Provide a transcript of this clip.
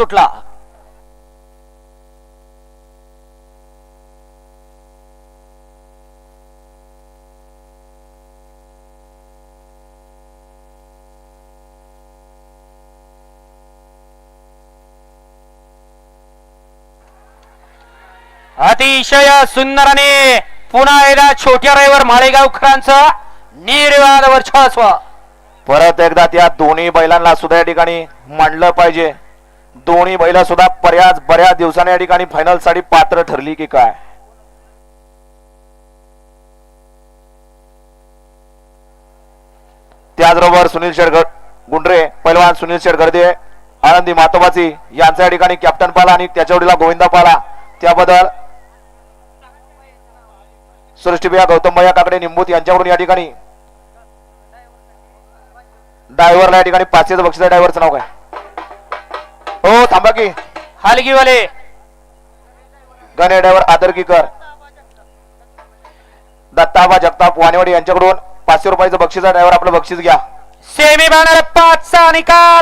सुटला. अतिशय सुंदर आणि पुन्हा एकदा छोट्या रविवर माळेगावकरांचं निर्वाद वर्चस्व. परत एकदा त्या दोन्ही बैलांना सुद्धा या ठिकाणी मांडलं पाहिजे. दोन्ही बैला सुद्धा बऱ्याच बऱ्याच दिवसांनी या ठिकाणी फायनलसाठी पात्र ठरली की काय? त्याचबरोबर सुनील शेडगर गुंडरे पैलवान सुनील शेडगर्दे आनंदी मातोबाची यांचा या ठिकाणी कॅप्टन पाला आणि त्याच्या वडीला गोविंदा पाला. त्याबद्दल सृष्टीबिया गौतम भैया काकडे निंबूत यांच्याकडून या ठिकाणी. ड्रायव्हरला या ठिकाणी पाचशेचं बक्षीस ड्रायव्हरचं नाव काय? हो थांबा की. हलगीवाले गणे ड्रायव्हर आदरकीकर दत्ताबा जगताप वानेवाडी यांच्याकडून पाचशे रुपयाचं बक्षीस ड्रायव्हर आपलं बक्षीस घ्या. सेमी बॅनर पाचचा निकाल.